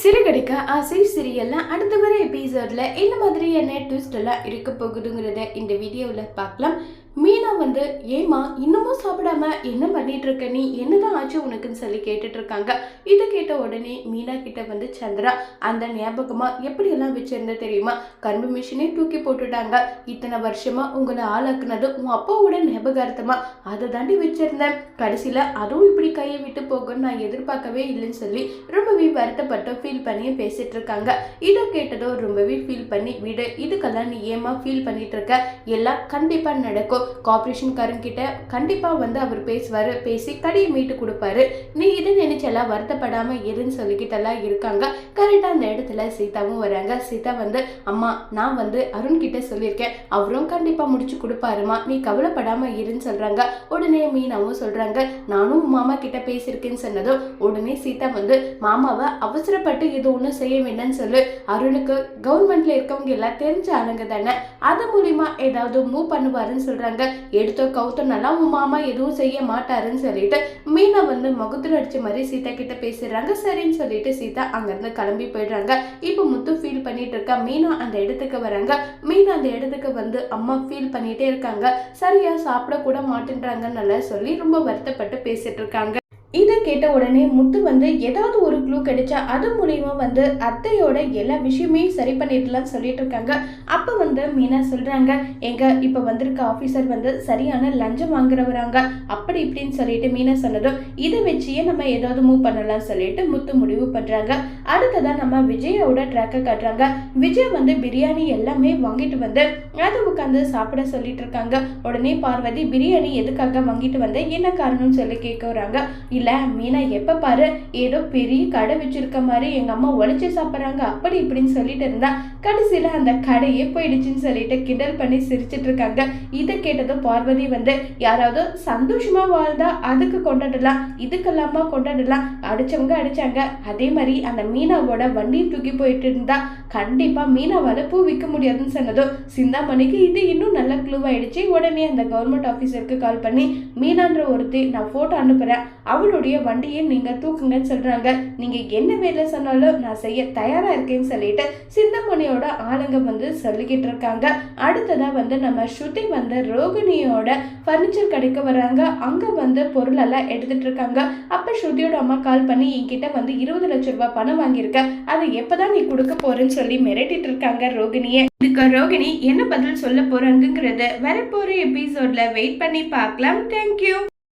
சிறுகடிக்க ஆசை சீரியல்ல அடுத்த வர எபிசோட்ல என்ன மாதிரியான ட்விஸ்ட் எல்லாம் இருக்க போகுதுங்கிறத இந்த வீடியோவில் பார்க்கலாம். மீனா வந்து ஏமா இன்னமும் சாப்பிடாம என்ன பண்ணிட்டு இருக்க நீ? என்னதான் ஆச்சு உனக்குன்னு சொல்லி கேட்டுட்டு இருக்காங்க இதை கேட்ட உடனே மீனா கிட்ட வந்து சந்திரா அந்த ஞாபகமா எப்படி எல்லாம் வச்சிருந்த தெரியுமா? கரும்பு மிஷினே தூக்கி போட்டுட்டாங்க. இத்தனை வருஷமா உங்களை ஆளாக்குனது உன் அப்பாவோட ஞாபகார்த்தமா? அதை தாண்டி வச்சிருந்தேன். கடைசியில அதுவும் இப்படி கையை விட்டு போகும்னு நான் எதிர்பார்க்கவே இல்லைன்னு சொல்லி ரொம்பவே வருத்தப்பட்டு ஃபீல் பண்ணி பேசிட்டு இருக்காங்க இதை கேட்டதோ ரொம்பவே ஃபீல் பண்ணி விடு இதுக்கெல்லாம் நீ ஏமா ஃபீல் பண்ணிட்டு இருக்க எல்லாம் கண்டிப்பா நடக்கும். கார்பரேஷன் கிட்ட கண்டிப்பா வந்து அவர் பேசுவாரு பேசி கடையை மீட்டு கொடுப்பாரு. நீ இதை நினைச்செல்லாம் வருத்தப்படாம இருன்னு சொல்லிக்கிட்டெல்லாம் இருக்காங்க. கரெக்டா அந்த இடத்துல சீதாவும் வராங்க. சீதா வந்து அம்மா நான் வந்து அருண் கிட்ட சொல்லியிருக்கேன். அவரும் கண்டிப்பா முடிச்சு கொடுப்பாருமா. நீ கவலைப்படாம இருன்னு சொல்றாங்க. உடனே மீனாவும் சொல்றாங்க நானும் மாமா கிட்ட பேசியிருக்கேன்னு சொன்னதும் உடனே சீதா வந்து மாமாவை அவசரப்பட்டு இது ஒன்றும் செய்ய வேண்டாம்னு சொல்லு. அருணுக்கு கவர்மெண்ட்ல இருக்கவங்க எல்லாம் தெரிஞ்ச ஆளுங்க தானே. அது மூலியமா ஏதாவது மூவ் பண்ணுவாருன்னு சொல்றாங்க எடுத்த கவுத்தனால உன் மாமா எதுவும் செய்ய மாட்டாருன்னு சொல்லிட்டு மீனா வந்து முகத்தில் அடிச்ச மாதிரி சீதா கிட்ட பேசிடுறாங்க. சரின்னு சொல்லிட்டு சீதா அங்கேருந்து கிளம்பி போயிடுறாங்க. இப்போ முத்து ஃபீல் பண்ணிட்டு இருக்கா. மீனா அந்த இடத்துக்கு வராங்க. மீனா அந்த இடத்துக்கு வந்து அம்மா ஃபீல் பண்ணிட்டே இருக்காங்க. சரியா சாப்பிட கூட மாட்டேன்றாங்கன்னு சொல்லி ரொம்ப வருத்தப்பட்டு பேசிட்டு இருக்காங்க. இதை கேட்ட உடனே முத்து வந்து ஏதாவது ஒரு க்ளூ கிடைச்சா அது மூலியமா வந்து அத்தையோட எல்லா விஷயமே சரி பண்ணிடலாம்னு சொல்லிட்டு இருக்காங்க. அப்போ வந்து மீனா சொல்றாங்க எங்க இப்போ வந்திருக்க ஆஃபீஸர் வந்து சரியான லஞ்சம் வாங்குறவராங்க. அப்படி இப்படின்னு சொல்லிட்டு மீனா சொன்னதும் இதை வச்சே நம்ம ஏதாவது மூவ் பண்ணலாம்னு சொல்லிட்டு முத்து முடிவு பண்றாங்க. அடுத்ததா நம்ம விஜயோட ட்ராக்கை காட்டுறாங்க. விஜய் வந்து பிரியாணி எல்லாமே வாங்கிட்டு வந்து அதை உட்காந்து சாப்பிட சொல்லிட்டு இருக்காங்க. உடனே பார்வதி பிரியாணி எதுக்காக வாங்கிட்டு வந்த? என்ன காரணம்னு சொல்லி கேட்க வராங்க. இல்லை மீனா எப்போ பாரு ஏதோ பெரிய கடை வச்சிருக்க மாதிரி எங்க அம்மா உழைச்சி சாப்பிட்றாங்க. அப்படி இப்படின்னு சொல்லிட்டு இருந்தா கடைசியில அந்த கடையே போயிடுச்சுன்னு சொல்லிட்டு கிண்டல் பண்ணி சிரிச்சிட்டு இருக்காங்க. இதை கேட்டதும் பார்வதி வந்து யாராவது சந்தோஷமா வாழ்ந்தா அதுக்கு கொண்டாடலாம் இதுக்கெல்லாமா கொண்டாடலாம் அடிச்சவங்க அடிச்சாங்க. அதே மாதிரி அந்த மீனாவோட வண்டியை தூக்கி போயிட்டு இருந்தா கண்டிப்பாக மீனவால் பூ விற்க முடியாதுன்னு சொன்னதும் சிந்தாமணிக்கு இது இன்னும் நல்ல க்ளூ ஆயிடுச்சு. உடனே அந்த கவர்மெண்ட் ஆஃபீஸருக்கு கால் பண்ணி மீனான்ற ஒருத்தி நான் ஃபோட்டோ அனுப்புகிறேன் அவளுடைய வண்டியை நீங்கள் தூக்குங்கன்னு சொல்கிறாங்க நீங்கள் என்ன வேலை சொன்னாலும் நான் செய்ய தயாராக இருக்கேன்னு சொல்லிட்டு சிந்தாமணியோட ஆளுங்க வந்து சொல்லிக்கிட்டு இருக்காங்க. அடுத்ததாக வந்து நம்ம ஸ்ருதி வந்து ரோகிணியோட ஃபர்னிச்சர் கடைக்கு வராங்க அங்கே வந்து பொருளெல்லாம் எடுத்துகிட்டு இருக்காங்க. அப்போ ஸ்ருதியோட அம்மா கால் பண்ணி என்கிட்ட வந்து இருபது லட்சம் ரூபாய் பணம் வாங்கியிருக்க. அதை எப்பதான் நீ கொடுக்க போகிறேன்னு சொல்லி சொல்லி மிரட்டிட்டு இருக்காங்க ரோகிணியை. இதுக்கு ரோகிணி என்ன பதில் சொல்ல போறாங்கிறத வரப்போற எபிசோட்ல வெயிட் பண்ணி பார்க்கலாம். தேங்க்யூ